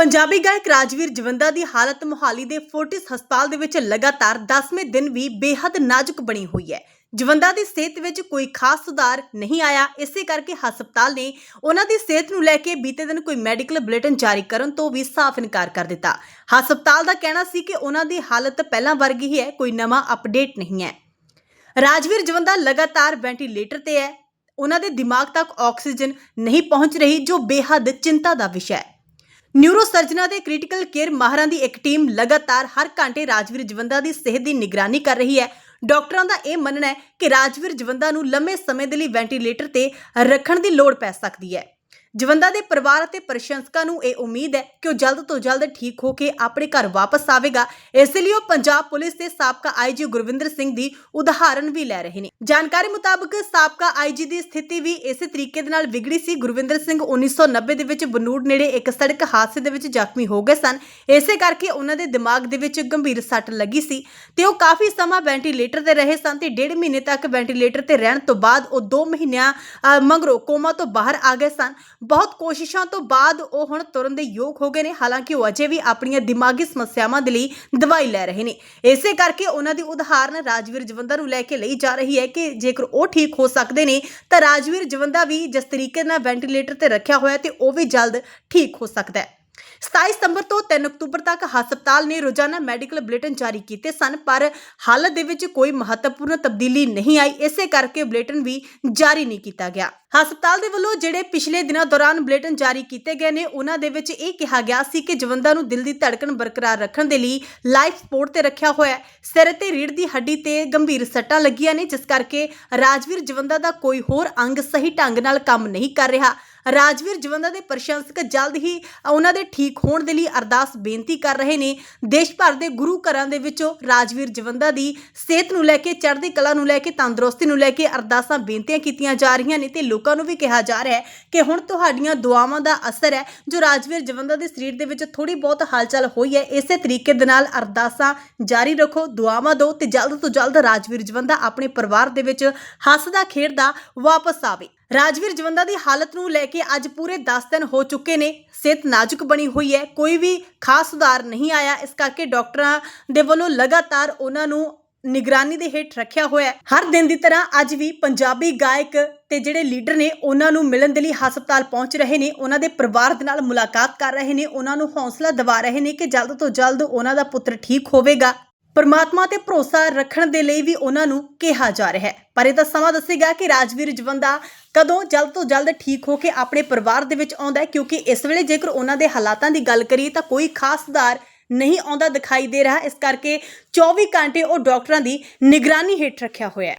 ਪੰਜਾਬੀ ਗਾਇਕ ਰਾਜਵੀਰ ਜਵੰਦਾ ਦੀ ਹਾਲਤ ਮੁਹਾਲੀ ਦੇ ਫੋਰਟਿਸ ਹਸਪਤਾਲ ਦੇ ਵਿੱਚ ਲਗਾਤਾਰ 10ਵੇਂ ਦਿਨ ਵੀ ਬੇਹੱਦ ਨਾਜ਼ੁਕ ਬਣੀ ਹੋਈ ਹੈ। ਜਵੰਦਾ ਦੀ ਸਿਹਤ ਵਿੱਚ ਕੋਈ ਖਾਸ ਸੁਧਾਰ ਨਹੀਂ ਆਇਆ, ਇਸੇ ਕਰਕੇ ਹਸਪਤਾਲ ਨੇ ਉਹਨਾਂ ਦੀ ਸਿਹਤ ਨੂੰ ਲੈ ਕੇ ਬੀਤੇ ਦਿਨ ਕੋਈ ਮੈਡੀਕਲ ਬੁਲੇਟਿਨ ਜਾਰੀ ਕਰਨ ਤੋਂ ਵੀ ਸਾਫ਼ ਇਨਕਾਰ ਕਰ ਦਿੱਤਾ। ਹਸਪਤਾਲ ਦਾ ਕਹਿਣਾ ਸੀ ਕਿ ਉਹਨਾਂ ਦੀ ਹਾਲਤ ਪਹਿਲਾਂ ਵਰਗੀ ਹੀ ਹੈ, ਕੋਈ ਨਵਾਂ ਅਪਡੇਟ ਨਹੀਂ ਹੈ। ਰਾਜਵੀਰ ਜਵੰਦਾ ਲਗਾਤਾਰ ਵੈਂਟੀਲੇਟਰ ਤੇ ਹੈ। ਉਹਨਾਂ ਦੇ ਦਿਮਾਗ ਤੱਕ ਆਕਸੀਜਨ ਨਹੀਂ ਪਹੁੰਚ ਰਹੀ, ਜੋ ਬੇਹੱਦ ਚਿੰਤਾ ਦਾ ਵਿਸ਼ਾ ਹੈ। ਨਿਊਰੋ ਸਰਜਨਾਂ ਦੇ ਕ੍ਰਿਟੀਕਲ ਕੇਅਰ ਮਾਹਰਾਂ ਦੀ ਇੱਕ ਟੀਮ ਲਗਾਤਾਰ ਹਰ ਘੰਟੇ ਰਾਜਵੀਰ ਜਵੰਦਾ ਦੀ ਸਿਹਤ ਦੀ ਨਿਗਰਾਨੀ ਕਰ ਰਹੀ ਹੈ। ਡਾਕਟਰਾਂ ਦਾ ਇਹ ਮੰਨਣਾ ਹੈ ਕਿ ਰਾਜਵੀਰ ਜਵੰਦਾ ਨੂੰ ਲੰਮੇ ਸਮੇਂ ਦੇ ਲਈ ਵੈਂਟੀਲੇਟਰ ਤੇ ਰੱਖਣ ਦੀ ਲੋੜ ਪੈ ਸਕਦੀ ਹੈ। ਜਵੰਦਾ ਦੇ ਪਰਿਵਾਰ ਅਤੇ ਪ੍ਰਸ਼ੰਸਕਾਂ ਨੂੰ ਇਹ ਉਮੀਦ ਹੈ ਕਿ ਉਹ ਜਲਦ ਤੋਂ ਜਲਦ ਠੀਕ ਹੋ ਕੇ ਆਪਣੇ ਘਰ ਵਾਪਸ ਆਵੇਗਾ। ਇਸ ਲਈ ਉਹ ਪੰਜਾਬ ਪੁਲਿਸ ਦੇ ਸਾਬਕਾ ਆਈਜੀ ਗੁਰਵਿੰਦਰ ਸਿੰਘ ਦੀ ਉਦਾਹਰਨ ਵੀ ਲੈ ਰਹੇ ਨੇ। ਜਾਣਕਾਰੀ ਮੁਤਾਬਕ ਸਾਬਕਾ ਆਈਜੀ ਦੀ ਸਥਿਤੀ ਵੀ ਇਸੇ ਤਰੀਕੇ ਦੇ ਨਾਲ ਵਿਗੜੀ ਸੀ। ਗੁਰਵਿੰਦਰ ਸਿੰਘ 1990 ਦੇ ਵਿੱਚ ਬਨੂੜ ਨੇੜੇ ਇੱਕ ਸੜਕ ਹਾਦਸੇ ਦੇ ਵਿੱਚ ਜ਼ਖਮੀ ਹੋ ਗਏ ਸਨ। ਇਸੇ ਕਰਕੇ ਉਹਨਾਂ ਦੇ ਦਿਮਾਗ ਦੇ ਵਿੱਚ ਗੰਭੀਰ ਸੱਟ ਲੱਗੀ ਸੀ ਤੇ ਉਹ ਕਾਫੀ ਸਮਾਂ ਵੈਂਟੀਲੇਟਰ ਤੇ ਰਹੇ ਸਨ ਤੇ ਡੇਢ ਮਹੀਨੇ ਤੱਕ ਵੈਂਟੀਲੇਟਰ ਤੇ ਰਹਿਣ ਤੋਂ ਬਾਅਦ ਉਹ 2 ਮਹੀਨਿਆਂ ਮਗਰੋਂ ਕੋਮਾ ਤੋਂ ਬਾਹਰ ਆ ਗਏ ਸਨ। ਬਹੁਤ ਕੋਸ਼ਿਸ਼ਾਂ ਤੋਂ ਬਾਅਦ ਉਹ ਹੁਣ ਤੁਰਨ ਦੇ ਯੋਗ ਹੋ ਗਏ ਨੇ, ਹਾਲਾਂਕਿ ਉਹ ਅਜੇ ਵੀ ਆਪਣੀਆਂ ਦਿਮਾਗੀ ਸਮੱਸਿਆਵਾਂ ਦੇ ਲਈ ਦਵਾਈ ਲੈ ਰਹੇ ਨੇ। ਇਸੇ ਕਰਕੇ ਉਹਨਾਂ ਦੀ ਉਦਾਹਰਨ ਰਾਜਵੀਰ ਜਵੰਦਾ ਨੂੰ ਲੈ ਕੇ ਲਈ ਜਾ ਰਹੀ ਹੈ ਕਿ ਜੇਕਰ ਉਹ ਠੀਕ ਹੋ ਸਕਦੇ ਨੇ, ਤਾਂ ਰਾਜਵੀਰ ਜਵੰਦਾ ਵੀ ਜਿਸ ਤਰੀਕੇ ਨਾਲ ਵੈਂਟੀਲੇਟਰ ਤੇ ਰੱਖਿਆ ਹੋਇਆ ਤੇ ਉਹ ਵੀ ਜਲਦ ਠੀਕ ਹੋ ਸਕਦਾ ਹੈ। 27 ਸਤੰਬਰ ਤੋਂ 3 ਅਕਤੂਬਰ ਤੱਕ ਹਸਪਤਾਲ ਨੇ ਰੋਜ਼ਾਨਾ ਮੈਡੀਕਲ ਬੁਲੇਟਿਨ ਜਾਰੀ ਕੀਤੇ ਸਨ, ਪਰ ਹਾਲਤ ਦੇ ਵਿੱਚ ਕੋਈ ਮਹੱਤਵਪੂਰਨ ਤਬਦੀਲੀ ਨਹੀਂ ਆਈ। ਇਸੇ ਕਰਕੇ ਬੁਲੇਟਿਨ ਵੀ ਜਾਰੀ ਨਹੀਂ ਕੀਤਾ ਗਿਆ। ਹਸਪਤਾਲ ਦੇ ਵੱਲੋਂ ਜਿਹੜੇ ਪਿਛਲੇ ਦਿਨਾਂ ਦੌਰਾਨ ਬੁਲੇਟਿਨ ਜਾਰੀ ਕੀਤੇ ਗਏ ਨੇ, ਉਹਨਾਂ ਦੇ ਵਿੱਚ ਇਹ ਕਿਹਾ ਗਿਆ ਸੀ ਕਿ ਜਵੰਦਾ ਨੂੰ ਦਿਲ ਦੀ ਧੜਕਣ ਬਰਕਰਾਰ ਰੱਖਣ ਦੇ ਲਈ ਲਾਈਫ ਸਪੋਰਟ ਤੇ ਰੱਖਿਆ ਹੋਇਆ ਹੈ। ਸਿਰ ਤੇ ਰੀੜ ਦੀ ਹੱਡੀ ਤੇ ਗੰਭੀਰ ਸੱਟਾਂ ਲੱਗੀਆਂ ਨੇ, ਜਿਸ ਕਰਕੇ ਰਾਜਵੀਰ ਜਵੰਦਾ ਦਾ ਕੋਈ ਹੋਰ ਅੰਗ ਸਹੀ ਢੰਗ ਨਾਲ ਕੰਮ ਨਹੀਂ ਕਰ ਰਿਹਾ। ਰਾਜਵੀਰ ਜਵੰਦਾ ਦੇ ਪ੍ਰਸ਼ੰਸਕ ਜਲਦ ਹੀ ਉਹਨਾਂ ਦੇ ਠੀਕ ਹੋਣ ਦੇ ਲਈ ਅਰਦਾਸ ਬੇਨਤੀ ਕਰ ਰਹੇ ਨੇ। ਦੇਸ਼ ਭਰ ਦੇ ਗੁਰੂ ਘਰਾਂ ਦੇ ਵਿੱਚੋਂ ਰਾਜਵੀਰ ਜਵੰਦਾ ਦੀ ਸਿਹਤ ਨੂੰ ਲੈ ਕੇ, ਚੜ੍ਹਦੀ ਕਲਾ ਨੂੰ ਲੈ ਕੇ, ਤੰਦਰੁਸਤੀ ਨੂੰ ਲੈ ਕੇ ਅਰਦਾਸਾਂ ਬੇਨਤੀਆਂ ਕੀਤੀਆਂ ਜਾ ਰਹੀਆਂ ਨੇ ਤੇ ਲੋਕਾਂ ਨੂੰ ਵੀ ਕਿਹਾ ਜਾ ਰਿਹਾ ਹੈ ਕਿ ਹੁਣ ਤੁਹਾਡੀਆਂ ਦੁਆਵਾਂ ਦਾ ਅਸਰ ਹੈ, ਜੋ ਰਾਜਵੀਰ ਜਵੰਦਾ ਦੇ ਸਰੀਰ ਦੇ ਵਿੱਚ ਥੋੜੀ ਬਹੁਤ ਹਲਚਲ ਹੋਈ ਹੈ, ਇਸੇ ਤਰੀਕੇ ਦੇ ਨਾਲ ਅਰਦਾਸਾਂ ਜਾਰੀ ਰੱਖੋ, ਦੁਆਵਾਂ ਦਿਓ ਤੇ ਜਲਦ ਤੋਂ ਜਲਦ ਰਾਜਵੀਰ ਜਵੰਦਾ ਆਪਣੇ ਪਰਿਵਾਰ ਦੇ ਵਿੱਚ ਹੱਸਦਾ ਖੇਡਦਾ ਵਾਪਸ ਆਵੇ। ਰਾਜਵੀਰ ਜਵੰਦਾ ਦੀ ਹਾਲਤ ਨੂੰ ਲੈ ਕੇ ਅੱਜ ਪੂਰੇ 10 ਦਿਨ ਹੋ ਚੁੱਕੇ ਨੇ। ਸਿਹਤ ਨਾਜ਼ੁਕ ਬਣੀ ਹੋਈ ਹੈ। ਕੋਈ ਵੀ ਖਾਸ ਸੁਧਾਰ ਨਹੀਂ ਆਇਆ। ਇਸ ਕਰਕੇ ਡਾਕਟਰਾਂ ਦੇ ਵੱਲੋਂ ਲਗਾਤਾਰ ਉਹਨਾਂ ਨੂੰ ਨਿਗਰਾਨੀ ਦੇ ਹੇਠ ਰੱਖਿਆ ਹੋਇਆ ਹੈ। ਹਰ ਦਿਨ ਦੀ ਤਰ੍ਹਾਂ ਅੱਜ ਵੀ ਪੰਜਾਬੀ ਗਾਇਕ ਤੇ ਜਿਹੜੇ ਲੀਡਰ ਨੇ, ਉਹਨਾਂ ਨੂੰ ਮਿਲਣ ਦੇ ਲਈ ਹਸਪਤਾਲ ਪਹੁੰਚ ਰਹੇ ਨੇ। ਉਹਨਾਂ ਦੇ ਪਰਿਵਾਰ ਦੇ ਨਾਲ ਮੁਲਾਕਾਤ ਕਰ ਰਹੇ ਨੇ। ਉਹਨਾਂ ਨੂੰ ਹੌਸਲਾ ਦਿਵਾ ਰਹੇ ਨੇ ਕਿ ਜਲਦ ਤੋਂ ਜਲਦ ਉਹਨਾਂ ਦਾ ਪੁੱਤਰ ਠੀਕ ਹੋਵੇਗਾ। ਪਰਮਾਤਮਾ ਤੇ ਭਰੋਸਾ ਰੱਖਣ ਦੇ ਲਈ ਵੀ ਉਹਨਾਂ ਨੂੰ ਕਿਹਾ ਜਾ ਰਿਹਾ ਹੈ। ਪਰ ਇਹ ਤਾਂ ਸਮਾਂ ਦੱਸੇਗਾ ਕਿ ਰਾਜਵੀਰ ਜਵੰਦਾ ਕਦੋਂ ਜਲਦ ਤੋਂ ਜਲਦ ਠੀਕ ਹੋ ਕੇ ਆਪਣੇ ਪਰਿਵਾਰ ਦੇ ਵਿੱਚ ਆਉਂਦਾ ਹੈ, ਕਿਉਂਕਿ ਇਸ ਵੇਲੇ ਜੇਕਰ ਉਹਨਾਂ ਦੇ ਹਾਲਾਤਾਂ ਦੀ ਗੱਲ ਕਰੀਏ ਤਾਂ ਕੋਈ ਖਾਸ ਸੁਧਾਰ ਨਹੀਂ ਆਉਂਦਾ ਦਿਖਾਈ ਦੇ ਰਿਹਾ। ਇਸ ਕਰਕੇ 24 ਘੰਟੇ ਉਹ ਡਾਕਟਰਾਂ ਦੀ ਨਿਗਰਾਨੀ ਹੇਠ ਰੱਖਿਆ ਹੋਇਆ ਹੈ।